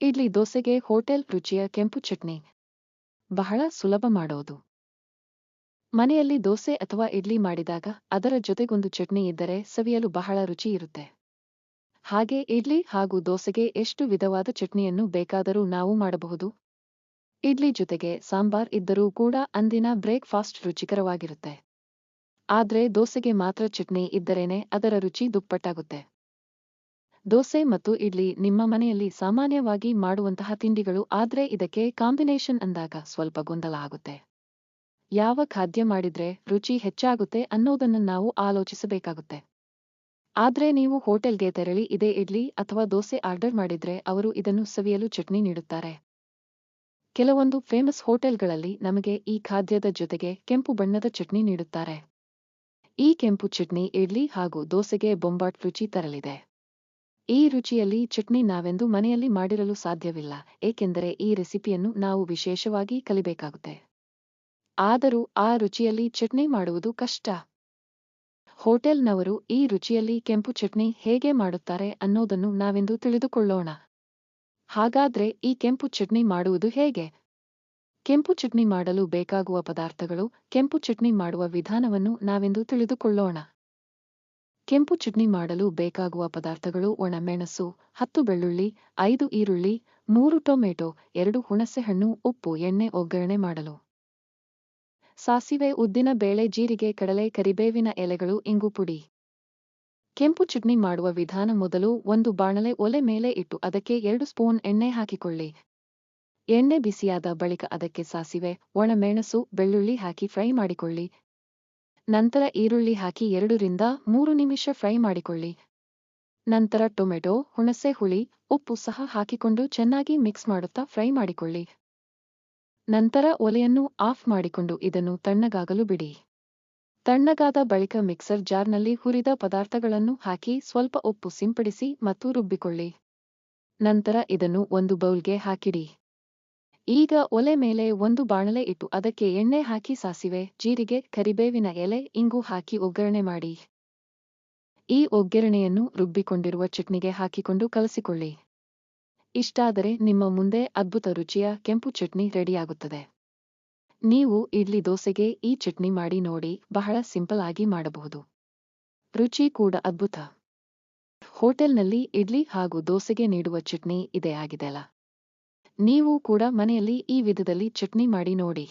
ಇಡ್ಲಿ ದೋಸೆಗೆ ಹೋಟೆಲ್ ರುಚಿಯ ಕೆಂಪು ಚಟ್ನಿ. ಬಹಳ ಸುಲಭ ಮಾಡೋದು. ಮನೆಯಲ್ಲಿ ದೋಸೆ ಅಥವಾ ಇಡ್ಲಿ ಮಾಡಿದಾಗ ಅದರ ಜೊತೆಗೊಂದು ಚಟ್ನಿ ಇದ್ದರೆ ಸವಿಯಲು ಬಹಳ ರುಚಿ ಇರುತ್ತೆ. ಹಾಗೆ ಇಡ್ಲಿ ಹಾಗೂ ದೋಸೆಗೆ ಎಷ್ಟು ವಿಧವಾದ ಚಟ್ನಿಯನ್ನು ಬೇಕಾದರೂ ನಾವು ಮಾಡಬಹುದು. ಇಡ್ಲಿ ಜೊತೆಗೆ ಸಾಂಬಾರ್ ಇದ್ದರೂ ಕೂಡ ಅಂದಿನ ಬ್ರೇಕ್ಫಾಸ್ಟ್ ರುಚಿಕರವಾಗಿರುತ್ತೆ. ಆದರೆ ದೋಸೆಗೆ ಮಾತ್ರ ಚಟ್ನಿ ಇದ್ದರೇನೆ ಅದರ ರುಚಿ ದುಪ್ಪಟ್ಟಾಗುತ್ತೆ. ದೋಸೆ ಮತ್ತು ಇಡ್ಲಿ ನಿಮ್ಮ ಮನೆಯಲ್ಲಿ ಸಾಮಾನ್ಯವಾಗಿ ಮಾಡುವಂತಹ ತಿಂಡಿಗಳು, ಆದ್ರೆ ಇದಕ್ಕೆ ಕಾಂಬಿನೇಷನ್ ಅಂದಾಗ ಸ್ವಲ್ಪ ಗೊಂದಲ ಆಗುತ್ತೆ. ಯಾವ ಖಾದ್ಯ ಮಾಡಿದ್ರೆ ರುಚಿ ಹೆಚ್ಚಾಗುತ್ತೆ ಅನ್ನೋದನ್ನ ನಾವು ಆಲೋಚಿಸಬೇಕಾಗುತ್ತೆ. ಆದ್ರೆ ನೀವು ಹೋಟೆಲ್ಗೆ ತೆರಳಿ ಇದೇ ಇಡ್ಲಿ ಅಥವಾ ದೋಸೆ ಆರ್ಡರ್ ಮಾಡಿದ್ರೆ ಅವರು ಇದನ್ನು ಸವಿಯಲು ಚಟ್ನಿ ನೀಡುತ್ತಾರೆ. ಕೆಲವೊಂದು ಫೇಮಸ್ ಹೋಟೆಲ್ಗಳಲ್ಲಿ ನಮಗೆ ಈ ಖಾದ್ಯದ ಜೊತೆಗೆ ಕೆಂಪು ಬಣ್ಣದ ಚಟ್ನಿ ನೀಡುತ್ತಾರೆ. ಈ ಕೆಂಪು ಚಟ್ನಿ, ಇಡ್ಲಿ ಹಾಗೂ ದೋಸೆಗೆ ಬೊಂಬಾಟ್ ರುಚಿ ತರಲಿದೆ. ಈ ರುಚಿಯಲ್ಲಿ ಚಟ್ನಿ ನಾವೆಂದು ಮನೆಯಲ್ಲಿ ಮಾಡಿರಲು ಸಾಧ್ಯವಿಲ್ಲ, ಏಕೆಂದರೆ ಈ ರೆಸಿಪಿಯನ್ನು ನಾವು ವಿಶೇಷವಾಗಿ ಕಲಿಬೇಕಾಗುತ್ತೆ. ಆದರೂ ಆ ರುಚಿಯಲ್ಲಿ ಚಟ್ನಿ ಮಾಡುವುದು ಕಷ್ಟ. ಹೋಟೆಲ್ನವರು ಈ ರುಚಿಯಲ್ಲಿ ಕೆಂಪು ಚಟ್ನಿ ಹೇಗೆ ಮಾಡುತ್ತಾರೆ ಅನ್ನೋದನ್ನು ನಾವೆಂದು ತಿಳಿದುಕೊಳ್ಳೋಣ. ಹಾಗಾದ್ರೆ ಈ ಕೆಂಪು ಚಟ್ನಿ ಮಾಡುವುದು ಹೇಗೆ? ಕೆಂಪು ಚಟ್ನಿ ಮಾಡಲು ಬೇಕಾಗುವ ಪದಾರ್ಥಗಳು, ಕೆಂಪು ಚಟ್ನಿ ಮಾಡುವ ವಿಧಾನವನ್ನು ನಾವೆಂದು ತಿಳಿದುಕೊಳ್ಳೋಣ. ಕೆಂಪು ಚಟ್ನಿ ಮಾಡಲು ಬೇಕಾಗುವ ಪದಾರ್ಥಗಳು ಒಣಮೆಣಸು, ಹತ್ತು ಬೆಳ್ಳುಳ್ಳಿ, ಐದು ಈರುಳ್ಳಿ, ಮೂರು ಟೊಮೆಟೊ, ಎರಡು ಹುಣಸೆಹಣ್ಣು, ಉಪ್ಪು, ಎಣ್ಣೆ ಒಗ್ಗರಣೆ ಮಾಡಲು. ಸಾಸಿವೆ, ಉದ್ದಿನ ಬೇಳೆ, ಜೀರಿಗೆ, ಕಡಲೆ, ಕರಿಬೇವಿನ ಎಲೆಗಳು, ಇಂಗು ಪುಡಿ. ಕೆಂಪು ಚಟ್ನಿ ಮಾಡುವ ವಿಧಾನ ಮೊದಲು ಒಂದು ಬಾಣಲೆ ಒಲೆ ಮೇಲೆ ಇಟ್ಟು ಅದಕ್ಕೆ ಎರಡು ಸ್ಪೂನ್ ಎಣ್ಣೆ ಹಾಕಿಕೊಳ್ಳಿ. ಎಣ್ಣೆ ಬಿಸಿಯಾದ ಬಳಿಕ ಅದಕ್ಕೆ ಸಾಸಿವೆ, ಒಣಮೆಣಸು, ಬೆಳ್ಳುಳ್ಳಿ ಹಾಕಿ ಫ್ರೈ ಮಾಡಿಕೊಳ್ಳಿ. ನಂತರ ಈರುಳ್ಳಿ ಹಾಕಿ ಎರಡರಿಂದ ಮೂರು ನಿಮಿಷ ಫ್ರೈ ಮಾಡಿಕೊಳ್ಳಿ. ನಂತರ ಟೊಮೆಟೊ, ಹುಣಸೆ ಹುಳಿ, ಉಪ್ಪು ಸಹ ಹಾಕಿಕೊಂಡು ಚೆನ್ನಾಗಿ ಮಿಕ್ಸ್ ಮಾಡುತ್ತಾ ಫ್ರೈ ಮಾಡಿಕೊಳ್ಳಿ. ನಂತರ ಒಲೆಯನ್ನು ಆಫ್ ಮಾಡಿಕೊಂಡು ಇದನ್ನು ತಣ್ಣಗಾಗಲು ಬಿಡಿ. ತಣ್ಣಗಾದ ಬಳಿಕ ಮಿಕ್ಸರ್ ಜಾರ್ನಲ್ಲಿ ಹುರಿದ ಪದಾರ್ಥಗಳನ್ನು ಹಾಕಿ ಸ್ವಲ್ಪ ಉಪ್ಪು ಸಿಂಪಡಿಸಿ ಮತ್ತು ರುಬ್ಬಿಕೊಳ್ಳಿ. ನಂತರ ಇದನ್ನು ಒಂದು ಬೌಲ್ಗೆ ಹಾಕಿಡಿ. ಈಗ ಒಲೆ ಮೇಲೆ ಒಂದು ಬಾಣಲೆ ಇಟ್ಟು ಅದಕ್ಕೆ ಎಣ್ಣೆ ಹಾಕಿ ಸಾಸಿವೆ, ಜೀರಿಗೆ, ಕರಿಬೇವಿನ ಎಲೆ, ಇಂಗು ಹಾಕಿ ಒಗ್ಗರಣೆ ಮಾಡಿ. ಈ ಒಗ್ಗರಣೆಯನ್ನು ರುಬ್ಬಿಕೊಂಡಿರುವ ಚಟ್ನಿಗೆ ಹಾಕಿಕೊಂಡು ಕಲಸಿಕೊಳ್ಳಿ. ಇಷ್ಟಾದರೆ ನಿಮ್ಮ ಮುಂದೆ ಅದ್ಭುತ ರುಚಿಯ ಕೆಂಪು ಚಟ್ನಿ ರೆಡಿಯಾಗುತ್ತದೆ. ನೀವು ಇಡ್ಲಿ ದೋಸೆಗೆ ಈ ಚಟ್ನಿ ಮಾಡಿ ನೋಡಿ, ಬಹಳ ಸಿಂಪಲ್ ಆಗಿ ಮಾಡಬಹುದು. ರುಚಿ ಕೂಡ ಅದ್ಭುತ. ಹೋಟೆಲ್ನಲ್ಲಿ ಇಡ್ಲಿ ಹಾಗೂ ದೋಸೆಗೆ ನೀಡುವ ಚಟ್ನಿ ಇದೇ ಆಗಿದೆಯಲ್ಲ. ನೀವು ಕೂಡ ಮನೆಯಲ್ಲಿ ಈ ವಿಧದಲ್ಲಿ ಚಟ್ನಿ ಮಾಡಿ ನೋಡಿ.